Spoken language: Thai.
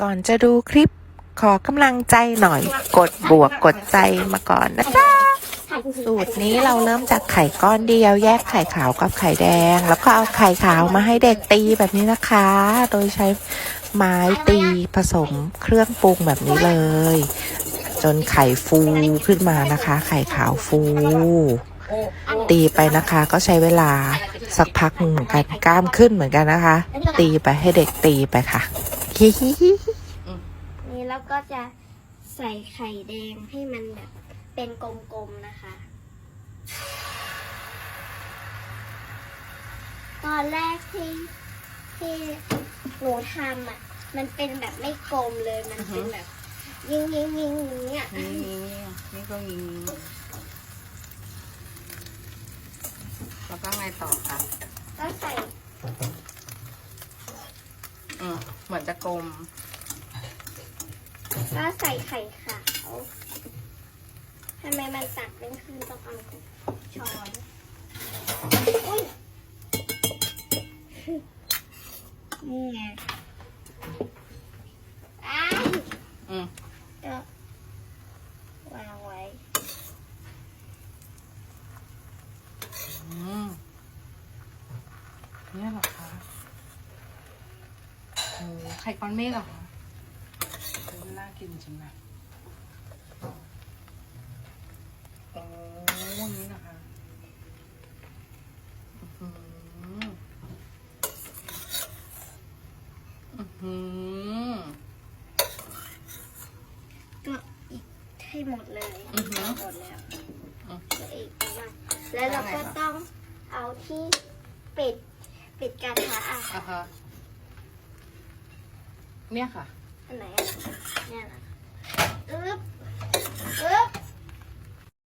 ก่อนจะดูคลิปขอกำลังใจหน่อย กดบวกกดใจมาก่อนนะจ๊ะสูตรนี้เราเริ่มจากไข่ก้อนเดียวแยกไข่ขาวกับไข่แดง แล้วก็เอาไข่ขาวมาให้เด็กตีแบบนี้นะคะ โดยใช้ไม้ตีผสมเครื่องปรุงแบบนี้เลย จนไข่ฟูขึ้นมานะคะ ไข่ขาวฟู ตีไปนะคะก็ใช้เวลาสักพักหนึ่งเหมือนกันกล้ามขึ้นเหมือนกันนะคะ ตีไปให้เด็กตีไปค่ะฮิฮิ นี่แล้วก็จะใส่ไข่แดงให้มันแบบเป็นกลมๆนะคะ ตอนแรกที่ที่หนูทำอะ มันเป็นแบบไม่กลมเลยมันเป็นแบบ ยิงยิงยิงอย่างเงี้ยนี่นี่นี่ก็มีแล้วก็ไงต่อคะก็ใส่ อืมเหมือนจะกลม ก็ใส่ไข่ขาวทำไมมันตัดเป็นคืนต้องเอาช้อนอุ้ยนี่ไงอ้ายอืมก็วางไว้อืมเนี่ยเหรอคะโอ้ไข่ก้อนเมฆเหรอคะ กินจริงนะโอ้นี่นะคะอื้อหืออื้อหือก็อีกให้หมดเลยอือหือ หมดแล้วอืมแล้วอีกประมาณแล้วเราก็ต้องเอาที่ปิดปิดกระทะอะ อะฮะเนี่ยค่ะ 没了，没了。